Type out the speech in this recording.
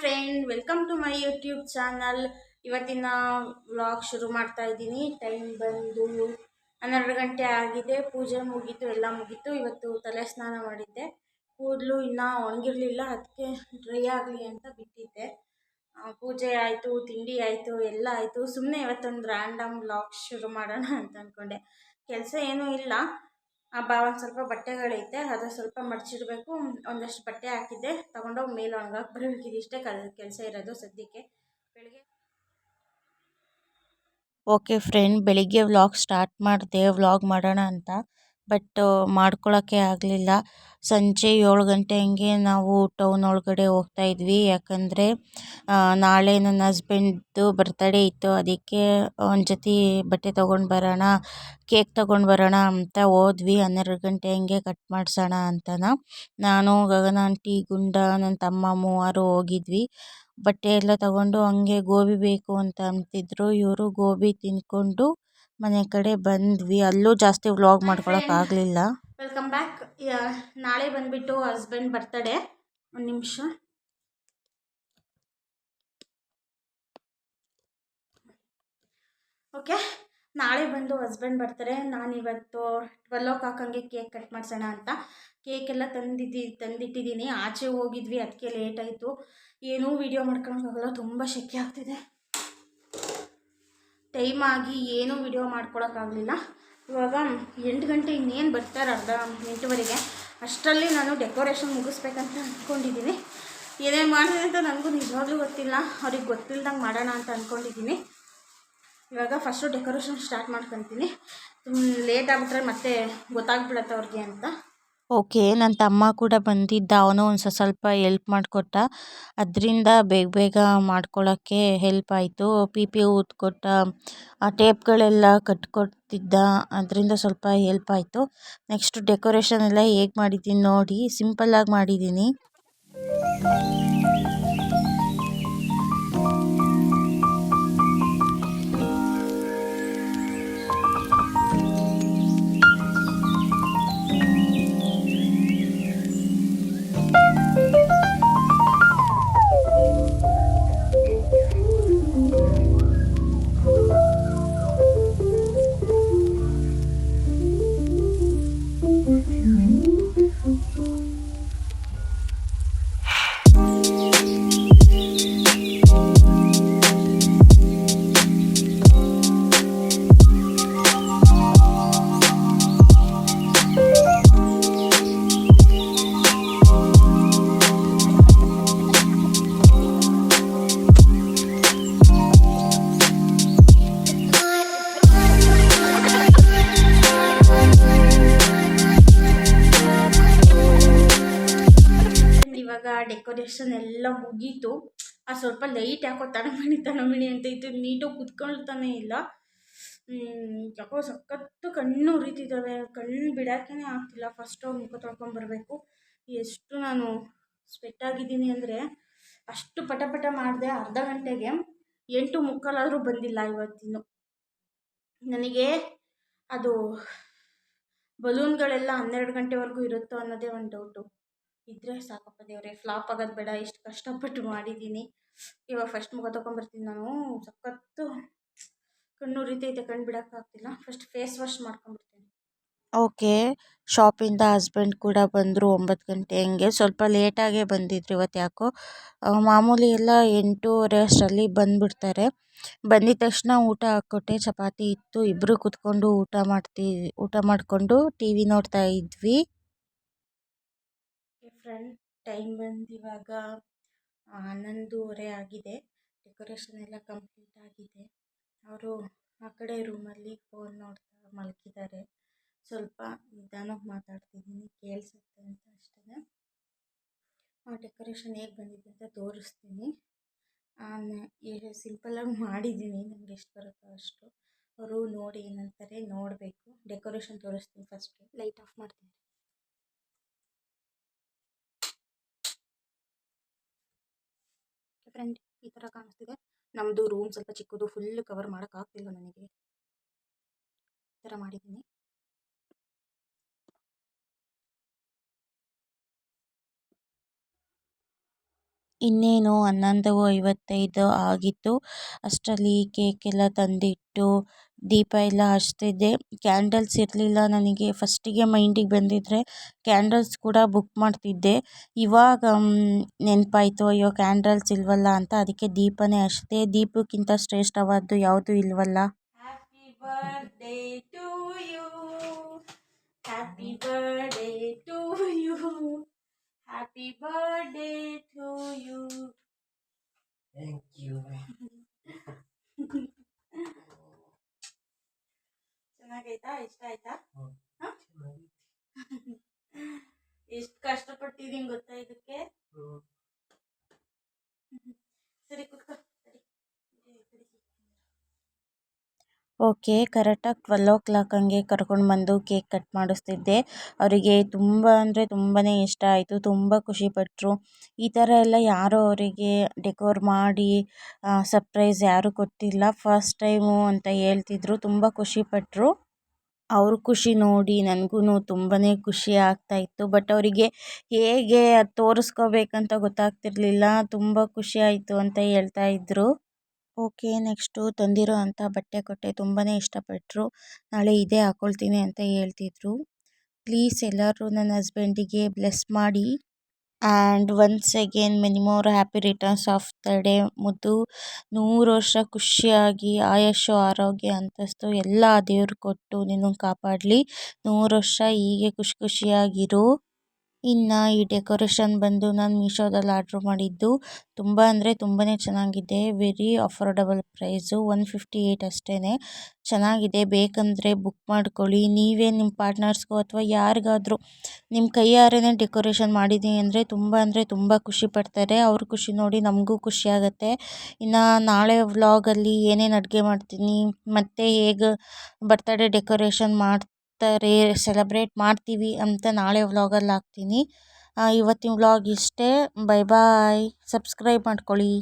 Friend welcome to my YouTube channel ಇವತ್ತಿನ vlog ಶುರು ಮಾಡ್ತಾ ಇದ್ದೀನಿ. ಟೈಮ್ ಬಂದು ಹನ್ನೆರಡು ಗಂಟೆ ಆಗಿದೆ. ಪೂಜೆ ಮುಗೀತು, ಎಲ್ಲ ಮುಗೀತು. ಇವತ್ತು ತಲೆ ಸ್ನಾನ ಮಾಡಿದ್ದೆ. ಕೂದಲು ಇನ್ನೂ ಒಣಗಿರಲಿಲ್ಲ, ಅದಕ್ಕೆ ಡ್ರೈ ಆಗಲಿ ಅಂತ ಬಿಟ್ಟಿದ್ದೆ. ಪೂಜೆ ಆಯಿತು, ತಿಂಡಿ ಆಯಿತು, ಎಲ್ಲ ಆಯಿತು. ಸುಮ್ಮನೆ ಇವತ್ತೊಂದು ರ್ಯಾಂಡಮ್ ವ್ಲಾಗ್ ಶುರು ಮಾಡೋಣ ಅಂತ ಅಂದ್ಕೊಂಡೆ ಕೆಲಸ ಏನೂ ಇಲ್ಲ. ಹಬ್ಬ ಒಂದು ಸ್ವಲ್ಪ ಬಟ್ಟೆಗಳೈತೆ ಅದು ಸ್ವಲ್ಪ ಮಡಚಿಡಬೇಕು. ಒಂದಷ್ಟು ಬಟ್ಟೆ ಹಾಕಿದ್ದೆ, ತೊಗೊಂಡೋಗಿ ಮೇಲೆ ಒಣಗಕ್ಕೆ ಬರಬೇಕು ಇಷ್ಟೇ ಕಲ್, ಕೆಲಸ ಇರೋದು ಸದ್ಯಕ್ಕೆ. ಬೆಳಿಗ್ಗೆ ಓಕೆ ಫ್ರೆಂಡ್ ಬೆಳಿಗ್ಗೆ ವ್ಲಾಗ್ ಸ್ಟಾರ್ಟ್ ಮಾಡಿದೆ. ವ್ಲಾಗ್ ಮಾಡೋಣ ಅಂತ. ಬಟ್ ಮಾಡ್ಕೊಳ್ಳೋಕ್ಕೆ ಆಗಲಿಲ್ಲ. ಸಂಜೆ ಏಳು ಗಂಟೆ ಹಂಗೆ ನಾವು ಟೌನ್ ಒಳಗಡೆ ಹೋಗ್ತಾ ಇದ್ವಿ. ಯಾಕಂದರೆ ನಾಳೆ ನನ್ನ ಹಸ್ಬೆಂಡ್ದು ಬರ್ತಡೇ ಇತ್ತು. ಅದಕ್ಕೆ ಒಂದು ಜೊತೆ ಬಟ್ಟೆ ತೊಗೊಂಡು ಬರೋಣ, ಕೇಕ್ ತೊಗೊಂಡು ಬರೋಣ ಅಂತ ಹೋದ್ವಿ. ಹನ್ನೆರಡು ಗಂಟೆ ಹಂಗೆ ಕಟ್ ಮಾಡಿಸೋಣ ಅಂತನ. ನಾನು, ಗಗನ, ಆಂಟಿ, ಗುಂಡ ನನ್ನ ತಮ್ಮ ಮೂವರು ಹೋಗಿದ್ವಿ. ಬಟ್ಟೆ ಎಲ್ಲ ತಗೊಂಡು ಹಂಗೆ ಗೋಬಿ ಬೇಕು ಅಂತ ಅಂತಿದ್ರು. ಇವರು ಗೋಬಿ ತಿಂದ್ಕೊಂಡು ಮನೆ ಕಡೆ ಬಂದ್ವಿ. ಅಲ್ಲೂ ಜಾಸ್ತಿ ವ್ಲಾಗ್ ಮಾಡ್ಕೊಳಕ್ ಆಗಲಿಲ್ಲ. ವೆಲ್ಕಮ್ ಬ್ಯಾಕ್ ನಾಳೆ ಬಂದ್ಬಿಟ್ಟು ಹಸ್ಬೆಂಡ್ ಬರ್ತಡೆ ಒಂದು ನಿಮಿಷ. ಓಕೆ ನಾಳೆ ಬಂದು ಹಸ್ಬೆಂಡ್ ಬರ್ತಾರೆ. ನಾನು ಇವತ್ತು ಟ್ವೆಲ್ ಓ ಕ್ಲಾಕ್ ಹಂಗೆ ಕೇಕ್ ಕಟ್ ಮಾಡ್ಸೋಣ ಅಂತ. ಕೇಕ್ ಎಲ್ಲ ತಂದಿದ್ದಿ ತಂದಿಟ್ಟಿದ್ದೀನಿ. ಆಚೆ ಹೋಗಿದ್ವಿ ಅದಕ್ಕೆ ಲೇಟ್ ಆಯಿತು. ಏನೂ ವೀಡಿಯೋ ಮಾಡ್ಕೊಳಕ್ಕಾಗಲ್ಲ ತುಂಬ ಶೆಕೆ ಆಗ್ತಿದೆ. ಟೈಮ್ ಆಗಿ ಏನೂ ವಿಡಿಯೋ ಮಾಡ್ಕೊಳಕ್ಕಾಗಲಿಲ್ಲ ಇವಾಗ ಎಂಟು ಗಂಟೆ ಇನ್ನೇನು ಬರ್ತಾರೆ ಅರ್ಧ ಎಂಟುವರೆಗೆ. ಅಷ್ಟರಲ್ಲಿ ನಾನು ಡೆಕೋರೇಷನ್ ಮುಗಿಸ್ಬೇಕಂತ ಅಂದ್ಕೊಂಡಿದ್ದೀನಿ ಏನೇನು ಮಾಡಿದೆ ಅಂತ ನನಗೂ ನಿಜವಾಗ್ಲೂ ಗೊತ್ತಿಲ್ಲ. ಅವ್ರಿಗೆ ಗೊತ್ತಿಲ್ದಂಗೆ ಮಾಡೋಣ ಅಂತ ಅಂದ್ಕೊಂಡಿದ್ದೀನಿ ಇವಾಗ ಫಸ್ಟು ಡೆಕೋರೇಷನ್ ಸ್ಟಾರ್ಟ್ ಮಾಡ್ಕೊತೀನಿ. ಲೇಟ್ ಆಗಿಬಿಟ್ರೆ ಮತ್ತೆ ಗೊತ್ತಾಗ್ಬಿಡತ್ತೆ ಅವ್ರಿಗೆ ಅಂತ. ಓಕೆ ನನ್ನ ತಮ್ಮ ಕೂಡ ಬಂದಿದ್ದ, ಅವನು ಒಂದು ಸ್ವಲ್ಪ ಎಲ್ಪ್ ಮಾಡಿಕೊಟ್ಟ. ಅದರಿಂದ ಬೇಗ ಬೇಗ ಮಾಡ್ಕೊಳ್ಳೋಕ್ಕೆ ಹೆಲ್ಪ್ ಆಯಿತು. ಪಿ ಪಿ ಊದ್ಕೊಟ್ಟ ಆ ಟೇಪ್ಗಳೆಲ್ಲ ಕಟ್ಕೊಡ್ತಿದ್ದ ಅದರಿಂದ ಸ್ವಲ್ಪ ಹೆಲ್ಪ್ ಆಯಿತು. ನೆಕ್ಸ್ಟ್ ಡೆಕೋರೇಷನ್ ಎಲ್ಲ ಹೇಗೆ ಮಾಡಿದ್ದೀನಿ ನೋಡಿ ಸಿಂಪಲ್ಲಾಗಿ ಮಾಡಿದ್ದೀನಿ. ಇವಾಗ ಡೆಕೋರೇಷನ್ ಎಲ್ಲ ಮುಗೀತು. ಆ ಸ್ವಲ್ಪ ಲೈಟ್ ಯಾಕೋ ತಣಮಣಿ ತಣಮಣಿ ಅಂತ ಇತ್ತು. ನೀಟಾಗಿ ಕುತ್ಕೊಳ್ತಾನೆ ಇಲ್ಲ. ಯಾಕೋ ಸಖತ್ತು ಕಣ್ಣು ಉರಿತಿದ್ದಾವೆ. ಕಣ್ಣು ಬಿಡೋಕ್ಕೇ ಆಗ್ತಿಲ್ಲ. ಫಸ್ಟ್ ಅವ್ರು ಮುಖ ತೊಳ್ಕೊಂಬರ್ಬೇಕು ಎಷ್ಟು ನಾನು ಸ್ವೆಟ್ ಆಗಿದ್ದೀನಿ ಅಂದರೆ ಅಷ್ಟು ಪಟ ಪಟ ಮಾಡಿದೆ ಅರ್ಧ ಗಂಟೆಗೆ. ಎಂಟು ಮುಕ್ಕಾಲಾದರೂ ಬಂದಿಲ್ಲ ಇವತ್ತಿನ್ನು. ನನಗೆ ಅದು ಬಲೂನ್ಗಳೆಲ್ಲ ಹನ್ನೆರಡು ಗಂಟೆವರೆಗೂ ಇರುತ್ತೋ ಅನ್ನೋದೇ ಒಂದು ಡೌಟು ಇದ್ದರೆ ಸಾಕಪ್ಪ ದೇವ್ರೆ ಫ್ಲಾಪ್ ಆಗೋದು ಬೇಡ, ಇಷ್ಟು ಕಷ್ಟಪಟ್ಟು ಮಾಡಿದ್ದೀನಿ ಇವಾಗ ಫಸ್ಟ್ ಮುಖ ತೊಗೊಂಬರ್ತೀನಿ ನಾನು. ಸಖತ್ತು ಕಣ್ಣು ಉರಿತೈತೆ ಕಣ್ಣು ಬಿಡೋಕ್ಕಾಗ್ತಿಲ್ಲ ಫಸ್ಟ್ ಫೇಸ್ ವಾಶ್ ಮಾಡ್ಕೊಂಡ್ಬಿಡ್ತೀನಿ. ಓಕೆ ಶಾಪಿಂದ ಹಸ್ಬೆಂಡ್ ಕೂಡ ಬಂದರು ಒಂಬತ್ತು ಗಂಟೆ ಹಂಗೆ. ಸ್ವಲ್ಪ ಲೇಟಾಗೇ ಬಂದಿದ್ರು ಇವತ್ತು ಯಾಕೋ. ಮಾಮೂಲಿ ಎಲ್ಲ ಎಂಟೂವರೆ ಅಷ್ಟರಲ್ಲಿ ಬಂದುಬಿಡ್ತಾರೆ. ಬಂದಿದ ತಕ್ಷಣ ಊಟ ಹಾಕ್ಕೊಟ್ಟೆ. ಚಪಾತಿ ಇತ್ತು. ಇಬ್ಬರು ಕುತ್ಕೊಂಡು ಊಟ ಮಾಡ್ತಿ, ಊಟ ಮಾಡಿಕೊಂಡು ಟಿ ವಿ ನೋಡ್ತಾ ಇದ್ವಿ. ಫ್ರೆಂಡ್ ಟೈಮ್ ಬಂದು ಇವಾಗ ಹನ್ನೊಂದೂವರೆ ಆಗಿದೆ. ಡೆಕೋರೇಷನ್ ಎಲ್ಲ ಕಂಪ್ಲೀಟ್ ಆಗಿದೆ. ಅವರು ಆ ಕಡೆ ರೂಮಲ್ಲಿ ಫೋನ್ ನೋಡ್ತಾ ಮಲಗಿದ್ದಾರೆ. ಸ್ವಲ್ಪ ನಿಧಾನಕ್ಕೆ ಮಾತಾಡ್ತಿದ್ದೀನಿ, ಕೇಳಿಸುತ್ತೆ ಅಂತ ಅಷ್ಟೇ ಆ ಡೆಕೋರೇಷನ್ ಹೇಗೆ ಬಂದಿದೆ ಅಂತ ತೋರಿಸ್ತೀನಿ. ಸಿಂಪಲ್ಲಾಗಿ ಮಾಡಿದ್ದೀನಿ ನನಗೆ ಎಷ್ಟು ಬರುತ್ತೋ ಅಷ್ಟು. ಅವರು ನೋಡಿ ಏನಂತಾರೆ ನೋಡಬೇಕು. ಡೆಕೋರೇಷನ್ ತೋರಿಸ್ತೀನಿ ಫಸ್ಟು ಲೈಟ್ ಆಫ್ ಮಾಡ್ತೀನಿ. ಫ್ರೆಂಡ್ ಈ ತರ ಕಾಣಿಸ್ತಿದೆ. ನಮ್ದು ರೂಮ್ ಸ್ವಲ್ಪ ಚಿಕ್ಕದು ಫುಲ್ ಕವರ್ ಮಾಡೋಕ್ಕಾಗ್ತಿಲ್ಲ ನನಗೆ. ಈ ತರ ಮಾಡಿದ್ದೀನಿ. ಇನ್ನೇನು ಹನ್ನೊಂದು ಐವತ್ತೈದು ಆಗಿತ್ತು. ಅಷ್ಟರಲ್ಲಿ ಕೇಕ್ ಎಲ್ಲ ತಂದಿಟ್ಟು ದೀಪ ಎಲ್ಲ ಹಚ್ತಿದ್ದೆ. ಕ್ಯಾಂಡಲ್ಸ್ ಇರಲಿಲ್ಲ ನನಗೆ. ಫಸ್ಟಿಗೆ ಮೈಂಡಿಗೆ ಬಂದಿದ್ದರೆ ಕ್ಯಾಂಡಲ್ಸ್ ಕೂಡ ಬುಕ್ ಮಾಡ್ತಿದ್ದೆ. ಇವಾಗ ನೆನಪಾಯ್ತು ಅಯ್ಯೋ ಕ್ಯಾಂಡಲ್ಸ್ ಇಲ್ವಲ್ಲ ಅಂತ. ಅದಕ್ಕೆ ದೀಪನೇ ಹಚ್ದೆ ದೀಪಕ್ಕಿಂತ ಶ್ರೇಷ್ಠವಾದ್ದು ಯಾವುದೂ ಇಲ್ವಲ್ಲ. Happy birthday to you happy birthday to you happy birthday to you Thank you. ಚೆನ್ನಾಗೈತಾ? ಇಷ್ಟ ಆಯ್ತಾ? ಎಷ್ಟು ಕಷ್ಟಪಟ್ಟಿದೀನಿ ಗೊತ್ತಾ ಇದಕ್ಕೆ. ಸರಿ ಕುತ್ಕೋ. ಓಕೆ, ಕರೆಕ್ಟಾಗಿ ಟ್ವೆಲ್ ಓ ಕ್ಲಾಕ್ ಹಂಗೆ ಕರ್ಕೊಂಡು ಬಂದು ಕೇಕ್ ಕಟ್ ಮಾಡಿಸ್ತಿದ್ದೆ. ಅವರಿಗೆ ತುಂಬ ಅಂದರೆ ತುಂಬಾ ಇಷ್ಟ ಆಯಿತು, ತುಂಬ ಖುಷಿಪಟ್ಟರು ಈ ಥರ ಎಲ್ಲ ಯಾರೂ ಅವರಿಗೆ ಡೆಕೋರ್ ಮಾಡಿ ಸರ್ಪ್ರೈಸ್ ಯಾರೂ ಕೊಟ್ಟಿಲ್ಲ ಫಸ್ಟ್ ಟೈಮು ಅಂತ ಹೇಳ್ತಿದ್ರು, ತುಂಬ ಖುಷಿಪಟ್ಟರು ಅವ್ರ ಖುಷಿ ನೋಡಿ ನನಗೂ ತುಂಬಾ ಖುಷಿ ಆಗ್ತಾಯಿತ್ತು ಬಟ್ ಅವರಿಗೆ ಹೇಗೆ ತೋರಿಸ್ಕೋಬೇಕಂತ ಗೊತ್ತಾಗ್ತಿರಲಿಲ್ಲ, ತುಂಬ ಖುಷಿ ಆಯಿತು ಅಂತ ಹೇಳ್ತಾ ಇದ್ದರು ಓಕೆ, ನೆಕ್ಸ್ಟು ತಂದಿರೋ ಅಂಥ ಬಟ್ಟೆ ಕೊಟ್ಟೆ ತುಂಬಾ ಇಷ್ಟಪಟ್ಟರು ನಾಳೆ ಇದೇ ಹಾಕ್ಕೊಳ್ತೀನಿ ಅಂತ ಹೇಳ್ತಿದ್ರು. ಪ್ಲೀಸ್ ಎಲ್ಲರೂ ನನ್ನ ಹಸ್ಬೆಂಡಿಗೆ ಬ್ಲೆಸ್ ಮಾಡಿ. And once again many more happy returns of the day. ಮುದ್ದು ನೂರು ವರ್ಷ ಖುಷಿಯಾಗಿ, ಆಯಸ್ಸು, ಆರೋಗ್ಯ ಅಂತಸ್ತು ಎಲ್ಲ ದೇವ್ರು ಕೊಟ್ಟು ನಿನ್ನನ್ನು ಕಾಪಾಡಲಿ. ನೂರು ವರ್ಷ ಹೀಗೆ ಖುಷಿ ಖುಷಿಯಾಗಿರು. ಇನ್ನು ಈ ಡೆಕೋರೇಷನ್ ಬಂದು ನಾನು ಮೀಶೋದಲ್ಲಿ ಆರ್ಡ್ರ್ ಮಾಡಿದ್ದು, ತುಂಬ ಅಂದರೆ ತುಂಬಾ ಚೆನ್ನಾಗಿದೆ. Very affordable price one fifty eight ಅಷ್ಟೇ ಚೆನ್ನಾಗಿದೆ. ಬೇಕಂದರೆ ಬುಕ್ ಮಾಡ್ಕೊಳ್ಳಿ. ನೀವೇ ನಿಮ್ಮ ಪಾರ್ಟ್ನರ್ಸ್ಗೋ ಅಥವಾ ಯಾರಿಗಾದ್ರೂ ನಿಮ್ಮ ಕೈಯಾರೇ ಡೆಕೋರೇಷನ್ ಮಾಡಿದ್ದೀನಿ ಅಂದರೆ ತುಂಬ ಅಂದರೆ ತುಂಬ ಖುಷಿ ಪಡ್ತಾರೆ. ಅವ್ರ ಖುಷಿ ನೋಡಿ ನಮಗೂ ಖುಷಿ ಆಗುತ್ತೆ. ಇನ್ನು ನಾಳೆ ವ್ಲಾಗಲ್ಲಿ ಏನೇನು ಅಡುಗೆ ಮಾಡ್ತೀನಿ, ಮತ್ತು ಹೇಗೆ ಬರ್ತಡೇ ಡೆಕೋರೇಷನ್ ಮಾಡ್ತಾರೆ ಸೆಲೆಬ್ರೇಟ್ ಮಾಡ್ತೀವಿ ಅಂತ ನಾಳೆ ವ್ಲಾಗಲ್ಲಿ ಹಾಕ್ತೀನಿ. ಇವತ್ತಿನ ವ್ಲಾಗ್ ಇಷ್ಟೇ. ಬೈ ಬಾಯ್ ಸಬ್ಸ್ಕ್ರೈಬ್ ಮಾಡ್ಕೊಳ್ಳಿ.